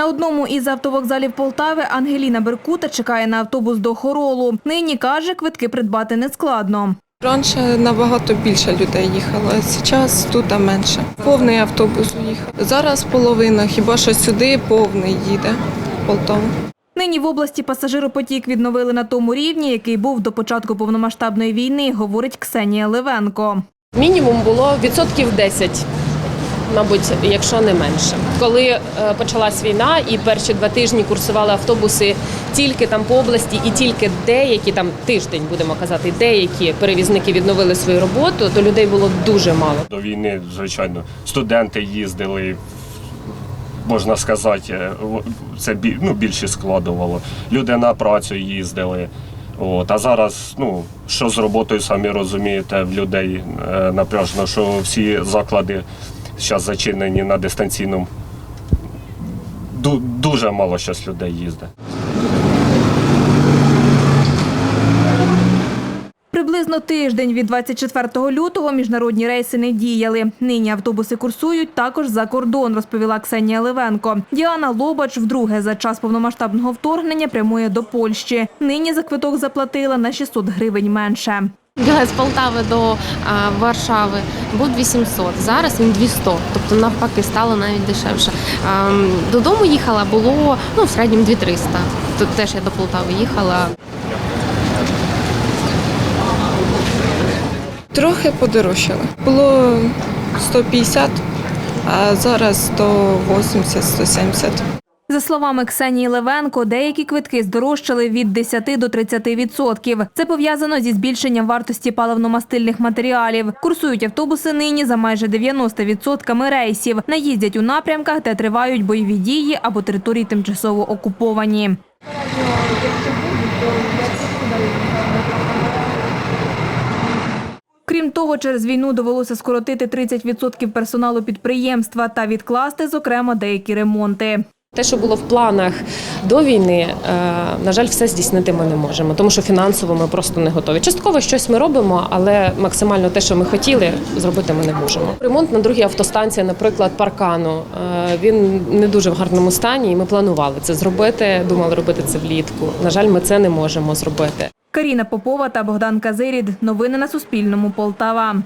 На одному із автовокзалів Полтави Ангеліна Беркута чекає на автобус до Хоролу. Нині каже, квитки придбати нескладно. Раніше набагато більше людей їхало, а зараз тут менше. Повний автобус їхав. Зараз половина, хіба що сюди повний їде в Полтаву. Нині в області пасажиропотік відновили на тому рівні, який був до початку повномасштабної війни, говорить Ксенія Левенко. Мінімум було відсотків 10, мабуть, якщо не менше. Коли е, почалась війна і перші два тижні курсували автобуси тільки там по області, і тільки деякі там тиждень, будемо казати, деякі перевізники відновили свою роботу, то людей було дуже мало. До війни, звичайно, студенти їздили. Можна сказати, це ну, більше складувало. Люди на працю їздили. От. А зараз, ну, що з роботою, самі розумієте, в людей е, напряжно, що всі заклади зараз зачинені на дистанційному. Ду- дуже мало зараз людей їздить. Приблизно тиждень від 24 лютого міжнародні рейси не діяли. Нині автобуси курсують також за кордон, розповіла Ксенія Левенко. Діана Лобач вдруге за час повномасштабного вторгнення прямує до Польщі. Нині за квиток заплатила на 600 гривень менше. З Полтави до Варшави був 800, зараз він 200, тобто навпаки стало навіть дешевше. Додому їхала було ну, в середньому 2300. Тут теж я до Полтави їхала. Трохи подорожчало. Було 150, а зараз 180-170. За словами Ксенії Левенко, деякі квитки здорожчали від 10 до 30 відсотків. Це пов'язано зі збільшенням вартості паливно-мастильних матеріалів. Курсують автобуси нині за майже 90 відсотками рейсів. Наїздять у напрямках, де тривають бойові дії або території тимчасово окуповані. Крім того, через війну довелося скоротити 30% персоналу підприємства та відкласти, зокрема, деякі ремонти. Те, що було в планах до війни, е, на жаль, все здійснити ми не можемо, тому що фінансово ми просто не готові. Частково щось ми робимо, але максимально те, що ми хотіли, зробити ми не можемо. Ремонт на другій автостанції, наприклад, паркану, е, він не дуже в гарному стані, і ми планували це зробити. Думали робити це влітку. На жаль, ми це не можемо зробити. Каріна Попова та Богдан Казирід. Новини на Суспільному. Полтава.